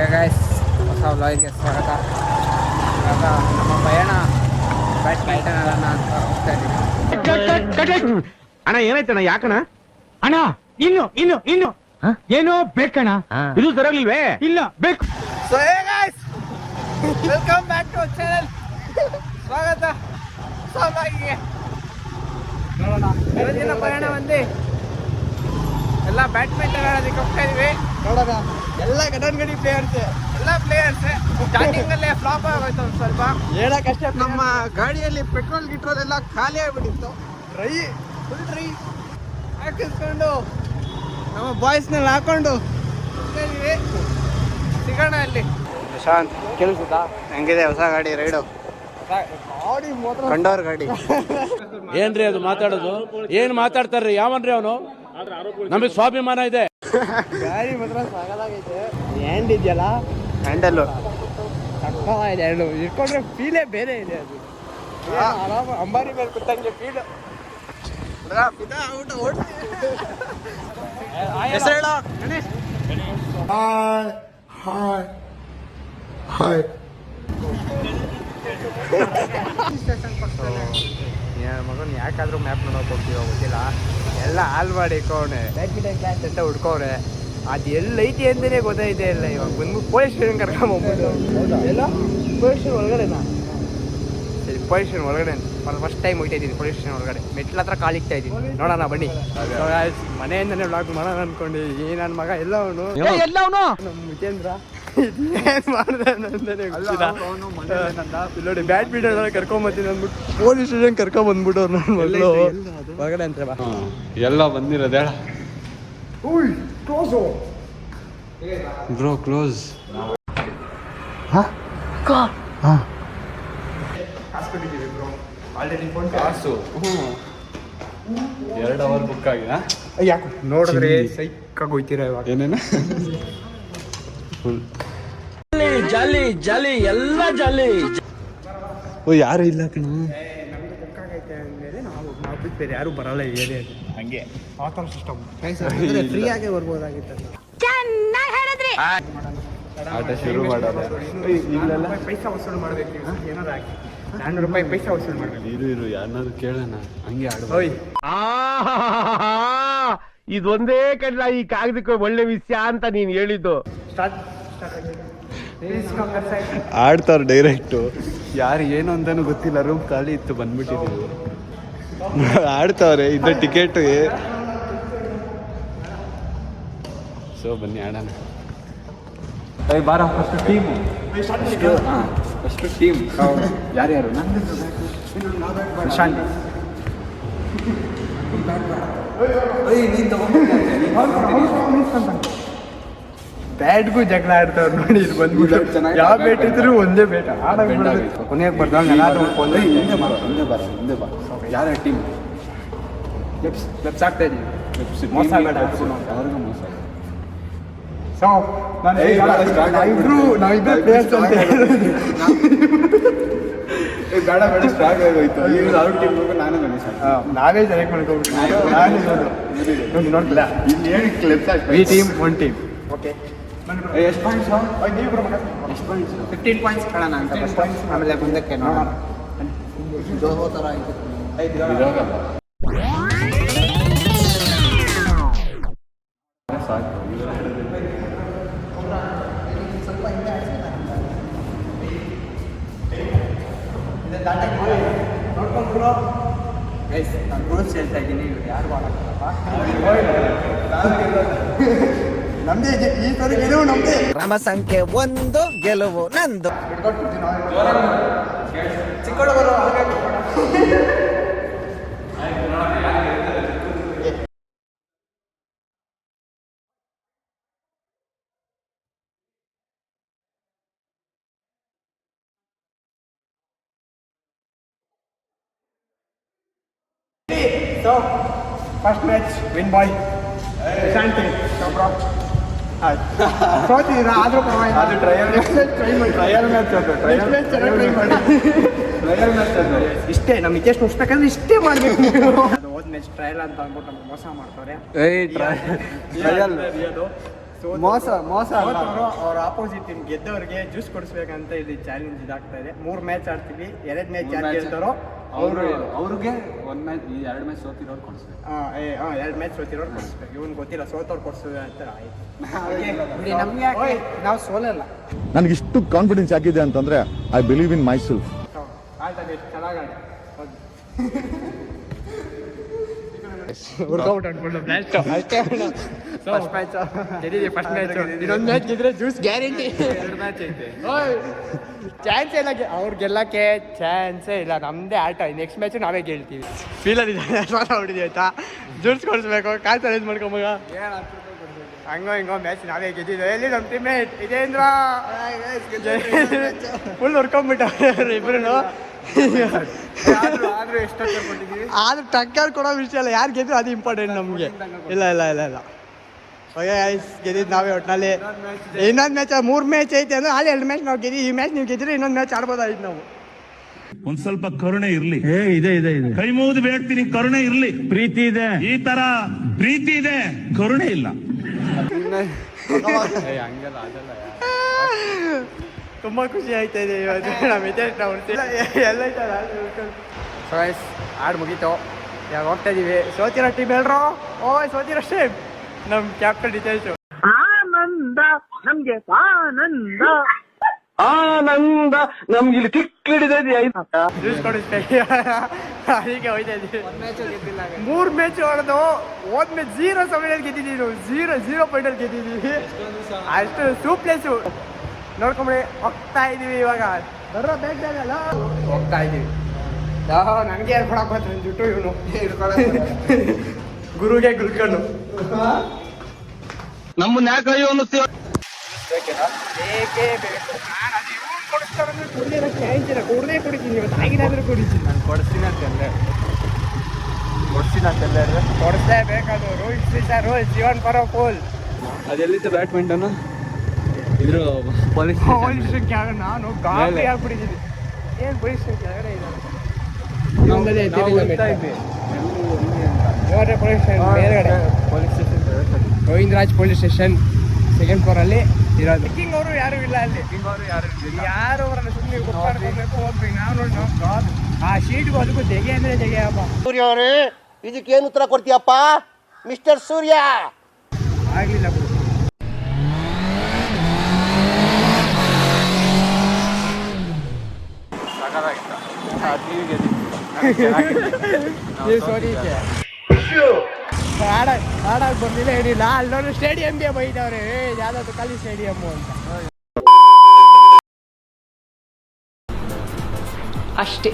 Hey guys ಹೊಸ ವ್ಲಾಗಿಗೆ ಸ್ವಾಗತ ಇವಾಗ ನಮ್ಮ ಪಯಣ ಬ್ಯಾಡ್ಮಿಂಟನ್ ಆಡೋಣ ಅಂತ ಹೋಗ್ತಾ ಇದ್ದೀವಿ ಅಣ್ಣ ಏನಾಯ್ತಣ್ಣ? ಯಾಕಣ ಅಣ್ಣ ಇನ್ನು ಇನ್ನು ಇನ್ನು. ಏನೋ ಬೇಕಣ್ಣ. ಇದು ಸರಿಯಾಗಿಲ್ವೇ ಇಲ್ಲ ಬೇಕು. So hey guys welcome back to channel ಸ್ವಾಗತ. ಹೊಸ ವ್ಲಾಗಿಗೆ ನೋಡೋಣ. ಪಯಣ ಬಂದು ಎಲ್ಲ ಬ್ಯಾಡ್ಮಿಂಟನ್ ಆಡೋದಕ್ಕೆ ಹೋಗ್ತಾ ಇದೀವಿ. ನೋಡೋಣ. ಎಲ್ಲ ಗಡನ್ ಗಡಿ ಪ್ಲೇಯರ್ಸ್ ಎಲ್ಲ ಪ್ಲೇಯರ್ಸ್ ಸ್ಟಾರ್ಟಿಂಗ್ ಅಲ್ಲೇ ಫ್ಲಾಪ್ ಆಗೋಯ್ತು ಒಂದ್ ಸ್ವಲ್ಪ. ಹೇಳಕ್ಕಷ್ಟೇ ನಮ್ಮ ಗಾಡಿಯಲ್ಲಿ ಪೆಟ್ರೋಲ್ ಗಿಟ್ರೋಲ್ ಎಲ್ಲ ಖಾಲಿ ಆಗ್ಬಿಟ್ಟಿತ್ತು. ಡ್ರೈ ಫುಲ್ ಡ್ರೈ ಹಾಕಿಸ್ಕೊಂಡು ನಮ್ಮ ಬಾಯ್ಸ್ನಲ್ಲಿ ಹಾಕೊಂಡು ಹೋಗ್ತಾ ಇದೀವಿ. ಸಿಗೋಣ ಅಲ್ಲಿ. ಶಾಂತ್ ಕೇಳಿಸುತ್ತಾ ಹೆಂಗಿದೆ ಹೊಸ ಗಾಡಿ ರೈಡು ಗಾಡಿ ಕಂಡೋರ್ ಗಾಡಿ. ಏನ್ರಿ ಅದು ಮಾತಾಡೋದು? ಏನ್ ಮಾತಾಡ್ತಾರ್ರಿ? ಯಾವನ್ರಿ ಅವನು? ನಮಗೆ ಸ್ವಾಭಿಮಾನ ಇದೆ. ಗಾಡಿ ಮಾತ್ರ ಸಾಗಲಾಗೈತೆ. ಹ್ಯಾಂಡ್ ಇದೆಯಲ್ಲ? ಹ್ಯಾಂಡಲ್ಲು ಸಕ್ಕತ್ತಾಗಿದೆ ಹ್ಯಾಂಡು ಇಟ್ಕೊಂಡ್ರೆ ಫೀಲೇ ಬೇರೆ ಇದೆ ಅದು. ಆರಾಮ ಅಂಬಾರಿ ಮೇಲೆ ಕೂತಂಗೆ ಫೀಲ್ ಹೆಸರು ಹಾಯ್ ಗಣೇಶ್ ಮಗನ್ ಯಾಕಾದ್ರೂ ಮ್ಯಾಪ್ ನೋಡೋಕೆ ಹೋಗ್ತೀವೋ ಗೊತ್ತಿಲ್ಲ. ಎಲ್ಲ ಹಾಲ್ ಮಾಡಿ ಇಟ್ಕೊಂಡೆ ಬ್ಯಾಡ್ಮಿಂಟನ್ ಕ್ಲಾಸ್ ಅಂತ ಹುಡ್ಕವ್ರೆ. ಅದು ಎಲ್ಲೈತಿ ಅಂತಲೇ ಗೊತ್ತಾಯ್ತೆ ಇಲ್ಲ ಇವಾಗ. ಬಂದು ಪೊಲೀಸ್ ಸ್ಟೇಷನ್ ಕರ್ಕೊಂಬಂದ್ಬಿಟ್ಟು ಎಲ್ಲ ಪೊಲೀಸ್ ಸ್ಟೇಷನ್ ಒಳಗಡೆನಾ? ಸರಿ ಪೊಲೀಸ್ ಸ್ಟೇಷನ್ ಒಳಗಡೆ. ಫಸ್ಟ್ ಟೈಮ್ ಹೋಗ್ತಾ ಇದ್ದೀನಿ ಪೊಲೀಸ್ ಸ್ಟೇಷನ್ ಒಳಗಡೆ. ಮೆಟ್ಲ ಹತ್ರ ಕಾಲಿಕ್ತಾ ಇದ್ದೀನಿ. ನೋಡೋಣ ಬನ್ನಿ. ಮನೆಯಿಂದನೇ ವ್ಲಾಗ್ ಮಾಡೋಣ ಅನ್ಕೊಂಡು ಈ ನನ್ನ ಮಗ ಎಲ್ಲವನು? ಎಲ್ಲವನು? ಎಲ್ಲ ನಮ್ಮ ನೋಡಿ ಬ್ಯಾಡ್ಮಿಂಟನ್ ಕರ್ಕೊಂಬತ್ತೀನಿ ಅಂದ್ಬಿಟ್ಟು. ಪೊಲೀಸ್ ಸ್ಟೇಷನ್ ಕರ್ಕೊಂಡ್ ಬಂದ್ಬಿಟ್ಟು ನನ್ನ ಮಗಳು. ಹೊರಗಡೆ ಅಂತ ಬಾ. ಎಲ್ಲ ಹೇಳ. ಬ್ರೋ ಕ್ಲೋಸ್ ಎರಡು ಅವರ್ ಬುಕ್ ಆಗಿದ ಯಾಕೆ? ನೋಡಿದ್ರೆ ಸೈಕಾಗಿ ಹೋಯ್ತೀರಾ ಇವಾಗ. ಏನೇನ? ಫುಲ್ ಜಾಲಿ ಜಾಲಿ ಎಲ್ಲ ಜಾಲಿ ಓ ಯಾರು ಇಲ್ಲ ಕಣ? ಬೇರೆ ಯಾರು ಬರಲ್ಲ ಹಂಗೆ. ಆ ಥರ ಸಿಸ್ಟಮ್ ಫ್ರೀ ಆಗೇ ಬರ್ಬೋದಾಗಿತ್ತು ಆಟ ಶುರು ಮಾಡೋದು. ಇಲ್ಲೆಲ್ಲ. ಪೈಸಾ ವಸೂಲು ಮಾಡಬೇಕು ಏನಾದ್ರು ಹಾಕಿ. ನಾನ್ನೂರು ರೂಪಾಯಿ ಪೈಸಾ ವಸೂಲು ಮಾಡಬೇಕು. ಇರು ಇರು ಯಾರನ್ನಾದ್ರು ಕೇಳೋಣ. ಹಂಗೆ ಇದೊಂದೇ ಕಡ್ಲ ಈ ಕಾಗದಕ್ಕೆ ಒಳ್ಳೆ ವಿಷಯ ಅಂತ ನೀನ್ ಹೇಳಿದ್ದು. ಸ್ಟಾರ್ಟ್. ಆಡ್ತಾವ್ರು ಡೈರೆಕ್ಟು ಯಾರು ಏನು ಅಂತಾನು ಗೊತ್ತಿಲ್ಲ ರೂಮ್ ಖಾಲಿ ಇತ್ತು ಬಂದ್ಬಿಟ್ಟಿದ್ದೀವಿ ಆಡ್ತಾವ್ರೆ ಇದ್ದ ಟಿಕೆಟ್ ಸೊ ಬನ್ನಿ ಆಡೋಣ. ಬಾರ ಫಸ್ಟ್ ಟೀಮು ಫಸ್ಟ್ ಟೀಮ್ ಯಾರ್ಯಾರು ಶಾಂತಿ ಬ್ಯಾಟ್ಗೂ ಜಗಳ ಆಡ್ತಾವ್ರು ನೋಡಿ ಇದು ಬಂದ್ಬಿಟ್ಟು. ಚೆನ್ನಾಗಿ ಯಾವ ಬೇಟ್ ಇದ್ರು ಒಂದೇ ಬೇಟ ಕೊನೆಗೆ ಬರ್ತಾವ ಎಲ್ಲಾದ್ರೂ ಒಂದೇ ಹಿಂದೆ ಬಾರ ಹಿಂದೆ ಬರ ಹಿಂದೆ ಬರ ಯಾರ ಟೀಮ್ ವೆಬ್ಸ್ ಆಗ್ತಾ ಇದೀವಿ. ಮೋಸ ಬೇಡ ಯಾರಿಗೂ ಮೋಸ. ಸೊ ನಾನು ನಾವಿಬ್ರು ನಾವಿಬ್ರು ಪ್ಲೇಯರ್ಸ್ ಅಂತ ಹೇಳಿದ್ರು. ಬೇಡ ಬೇಡ ಸ್ಟಾರ್ಟ್ ಆಗೋಯ್ತು. ಈಗ ಅವ್ರ ಟೀಮ್ ನಾನೇ ಸರ್ ನಾವೇ ಸೆಲೆಕ್ಟ್ ಮಾಡ್ಕೊಬಿಟ್ಟು ನಾನೇ ನೋಡಿಲ್ಲ ಇಲ್ಲಿ ಹೇಳಿ ಕ್ಲಿಪ್ಸ್ ಈ ಟೀಮ್ ಒನ್ ಟೀಮ್ ಓಕೆ ಎಷ್ಟು ಪಾಯಿಂಟ್ಸ್ ಎಷ್ಟು ಪಾಯಿಂಟ್ಸ್ ಫಿಫ್ಟೀನ್ ಪಾಯಿಂಟ್ಸ್ ಕಳೋಣ ಅಂತ ಆಮೇಲೆ ಮುಂದಕ್ಕೆ ನೋಡೋಣ ಇದಾಗಲ್ಲ ಸಾಕು ಗೈಸ್ ನಾನು ರೂಲ್ಸ್ ಹೇಳ್ತಾ ಇದ್ದೀನಿ ಯಾರು ಮಾಡಕ್ಕಲ್ಲಪ್ಪ ನಮ್ದೇ. ಈ ಸರಿ ಗೆಲುವು ನಮ್ದೇ. ಕ್ರಮ ಸಂಖ್ಯೆ ಒಂದು ಗೆಲುವು ನಂದು. First match win boy Shanti ಸೋತಿದ್ದೀರಾ? ಆದರೂ ಪರವಾಗಿಲ್ಲ. ಅದು ಟ್ರಯಲ್ ಟ್ರೈ ಮಾಡಿ ಟ್ರಯಲ್ ಮ್ಯಾಚ್ ಅದು ನೆಕ್ಸ್ಟ್ ಮ್ಯಾಚ್ ಚೆನ್ನಾಗಿ ಟ್ರೈ ಮಾಡಿ. ಟ್ರಯಲ್ ಮ್ಯಾಚ್ ಅದು. ಇಷ್ಟೇ ನಮ್ಗೆ ಎಷ್ಟು ಮುಗಿಸ್ಬೇಕಂದ್ರೆ ಇಷ್ಟೇ ಮಾಡ್ಬೇಕು. ನೀವು ಅದು ಹೋದ್ ನೆಕ್ಸ್ಟ್ ಟ್ರಯಲ್ ಅಂತ ಅಂದ್ಬಿಟ್ಟು ನಮ್ಗೆ ಮೋಸ ಮಾಡ್ತಾರೆ. ಏಯ್ ಟ್ರಯಲ್ ಅದು. ಮೋಸ ಮೋಸ. ಅವ್ರ ಆಪೋಸಿಟ್ ಟೀಮ್ ಗೆದ್ದವ್ರಿಗೆ ಜ್ಯೂಸ್ ಕೊಡಿಸ್ಬೇಕಂತ ಇಲ್ಲಿ ಚಾಲೆಂಜ್ ಇದಾಗ್ತಾ ಇದೆ. ಮೂರ್ ಮ್ಯಾಚ್ ಆಡ್ತೀವಿ ಎರಡ್ ಮ್ಯಾಚ್ ಯಾರು ಗೆಲ್ತಾರೋ ಅವರು ಅವರು ಅವ್ರಿಗೆ ಒಂದ್ ಮ್ಯಾಚ್ ಈ ಎರಡು ಮ್ಯಾಚ್ ಸೋತಿರೋರು ಕೊಡ್ಸ್ಬೇಕು. ಎರಡು ಮ್ಯಾಚ್ ಸೋತಿರೋರು ಕೊಡಿಸ್ಬೇಕು. ಇವನ್ ಗೊತ್ತಿಲ್ಲ ಸೋತವ್ರು ಕೊಡ್ಸೋದು ಅಂತ ನಮ್ಗೆ ಯಾಕೆ ನಾವು ಸೋಲಲ್ಲ? ನನಗೆ ಇಷ್ಟು ಕಾನ್ಫಿಡೆನ್ಸ್ ಆಗಿದೆ ಅಂತಂದ್ರೆ I believe in myself ಆಯ್ತದೆ ಚೆನ್ನಾಗಿ ವರ್ಕೌಟ್ ಅನ್ಕೊಂಡು ಬ್ಲಾಸ್ಟ್ ಅಷ್ಟೇ ಫಸ್ಟ್ ಮ್ಯಾಚ್ ಗೆದ್ದಿದೆ ಫಸ್ಟ್ ಮ್ಯಾಚ್ ಇನ್ನೊಂದು ಮ್ಯಾಚ್ ಗೆದ್ರೆ ಜ್ಯೂಸ್ ಗ್ಯಾರಂಟಿ ಎರಡು ಮ್ಯಾಚ್ ಐತೆ ಚಾನ್ಸ್ ಇಲ್ಲ ಅವ್ರು ಗೆಲ್ಲಕ್ಕೆ ಚಾನ್ಸೇ ಇಲ್ಲ. ನಮ್ಮದೇ ಆಟ. ನೆಕ್ಸ್ಟ್ ಮ್ಯಾಚ್ ನಾವೇ ಗೆಲ್ತೀವಿ. ಫೀಲಲ್ಲಿ ಹೊಡಿದೀವಿ ಆಯ್ತಾ? ಜ್ಯೂಸ್ ಕೊಡಿಸ್ಬೇಕು. ಕಾಲ್ ಚಾಲೆಂಜ್ ಮಾಡ್ಕೊಂಬಾಗ ಹಂಗೋ ಹಿಂಗೋ ಮ್ಯಾಚ್ ನಾವೇ ಗೆದ್ದಿದ್ದು. ಎಲ್ಲಿ ನಮ್ಮ ಟೀಮೇಟ್ ಇದೇಂದ್ರ? ಫುಲ್ ಹೊರ್ಕೊಂಡ್ಬಿಟ್ಟವ್ರೆ ಇಬ್ರು ಆದ್ರೂ ಎಷ್ಟೊತ್ತು ಕೊಟ್ಟಿದ್ದೀವಿ ಆದ್ರೆ ಟಕ್ಕರ್ ಕೊಡೋ ವಿಷಯ ಅಲ್ಲ ಯಾರು ಗೆದ್ರು ಅದು ಇಂಪಾರ್ಟೆಂಟ್ ನಮಗೆ. ಇಲ್ಲ ಇಲ್ಲ ಇಲ್ಲ ಇಲ್ಲ. ಓಕೆ ಗೆದ್ದಿದ್ದು ನಾವೇ ಒಟ್ಟಿನಲ್ಲಿ ಇನ್ನೊಂದು ಮ್ಯಾಚ್ ಮೂರು ಮ್ಯಾಚ್ ಐತೆ ಅಂದ್ರೆ ಅಲ್ಲಿ ಎರಡು ಮ್ಯಾಚ್ ನಾವು ಗೆದ್ದಿ ಈ ಮ್ಯಾಚ್ ನೀವು ಗೆದ್ದರೆ ಇನ್ನೊಂದು ಮ್ಯಾಚ್ ಆಡ್ಬೋದಾಯ್ತು ನಾವು. ಒಂದ್ ಸ್ವಲ್ಪ ಕರುಣೆ ಇರ್ಲಿ. ಇದೆ ಇದೆ ಇದೆ. ಕೈ ಮುಗಿದು ಬೇಡ್ತೀನಿ ಕರುಣೆ ಇರ್ಲಿ. ಪ್ರೀತಿ ಇದೆ. ಈ ತರ ಪ್ರೀತಿ ಇದೆ ಕರುಣೆ ಇಲ್ಲ. ಹಂಗೆಲ್ಲ ಅದೆಲ್ಲ ತುಂಬ ಖುಷಿ ಆಯ್ತಾ ಇದೆ ಇವತ್ತು. ನಮ್ಮ ಎಲ್ಲ ಸೋಯಸ್ ಮುಗೀತು. ಇವಾಗ ಹೋಗ್ತಾ ಇದೀವಿ. ಸೋತಿರೋ ಟೀಮ್ ಹೇಳ್ರು ಓ ಸೋತಿರೋ ಟೀಮ್ ನಮ್ ಕ್ಯಾಪ್ಟನ್ ಡಿಟೇಲ್ಸ್ ಆನಂದ ನಮ್ಗೆ ಇಲ್ಲಿ ಕಿಕ್ಕಿಡಿದೆ ಜ್ಯೂಸ್ ಕೊಡಿಸ್ಬೇಕು ಹೀಗೆ ಹೋಯ್ತಾ ಇದೀವಿ. ಮೂರು ಮ್ಯಾಚ್ ಹೊಡೆದು ಹೋದ್ ಮ್ಯಾಚ್ ಜೀರೋ ಸಮಯದಲ್ಲಿ ಗೆದ್ದಿದ್ದೀವಿ ಜೀರೋ ಜೀರೋ ಪಾಯಿಂಟ್ ಅಲ್ಲಿ ಗೆದ್ದಿದ್ದೀವಿ. ಅಷ್ಟು ಸೂಪ್ಲೆಸ್ಸು ನೋಡ್ಕೊಂಬಿಡಿ ಹೋಗ್ತಾ ಇದೀವಿ ಇವಾಗ. ಬರೋ ಬೇಕಲ್ಲ ಹೋಗ್ತಾ ಇದೀವಿ. ನನಗೆ ಹೇಳ್ಕೊಡಕ್ ಬಂತ ಜುಟ್ಟು ಇವನು. ಗುರುಗೆ ಗುಲ್ಕಣ್ಣು ನಮ್ಮನ್ನ ಯಾಕೆ ಅಯ್ಯೋ ಅನ್ನಿಸ್ತೀವ ಕುಡ್ದೇ ಕುಡಿತೀನಿ ಇವತ್ತು ಆಗಿನಾದ್ರೂ ಕುಡಿತೀನಿ ನಾನು ಕೊಡಿಸ್ತೀನಿ ಅಂತ ಅಂದೆ ಕೊಡಿಸ್ತೀನಿ ಅಂತ ಅಂದೆ ಕೊಡಿಸ್ಲೇಬೇಕದು ರೋಹಿತ್ ಶ್ರೀಶಾ ರೋಹಿತ್ ಜೀವನ್ ಪರೋ ಕೋಲ್ ಅದೆಲ್ಲಿತ್ತು ಬ್ಯಾಡ್ಮಿಂಟನ್ ಇದ್ರ ಪೊಲೀಸ್ ಪೊಲೀಸ್ ಸ್ಟೇಷನ್ ಕೆಳಗಡೆ ನಾನು ಗಾಬರಿ ಆಗ್ಬಿಟ್ಟಿದ್ದೀನಿ ಏನು ಪೊಲೀಸ್ ಸ್ಟೇಷನ್ ಕೆಳಗಡೆ ಇದೆ ಪೊಲೀಸ್ ಸ್ಟೇಷನ್ ಮೇಲ್ಗಡೆ. Police station Govindaraj police station second floor ಅಲ್ಲಿ ಇರೋದು. ಕಿಂಗ್ ಅವರು ಯಾರು ಇಲ್ಲ ಅಲ್ಲಿ. ಅವರು ಯಾರು ಇಲ್ಲ. ಯಾರು ಅವರನ್ನ ಸುಮ್ಮನೆ ಹೋಗ್ಬೇಕು ಹೋಗ್ಬೇಕು. ನಾವು ನೋಡಿ ನಾವು. ಆ ಶೀಟ್ಗೆ ಅದಕ್ಕೂ ತೆಗೆ ಅಂದ್ರೆ ತೆಗೆಯಪ್ಪ ಸೂರ್ಯ ಅವರೇ ಏನು ಉತ್ತರ ಕೊಡ್ತೀಯಪ್ಪ? ಮಿಸ್ಟರ್ ಸೂರ್ಯ. ಆಗ್ಲಿಲ್ಲ. ಬಿಡು ನೀವು ಸೋರಿದ್ದೆ ಆಡ ಆಡಕ್ ಬಂದಿಲ್ಲ ಏನಿಲ್ಲ ಅಲ್ಲಿ ನೋಡಿ ಸ್ಟೇಡಿಯಂಗೆ ಬೈದವ್ರೆ ಯಾವ್ದಾದ್ರು ಖಾಲಿ ಅಂತ ಅಷ್ಟೇ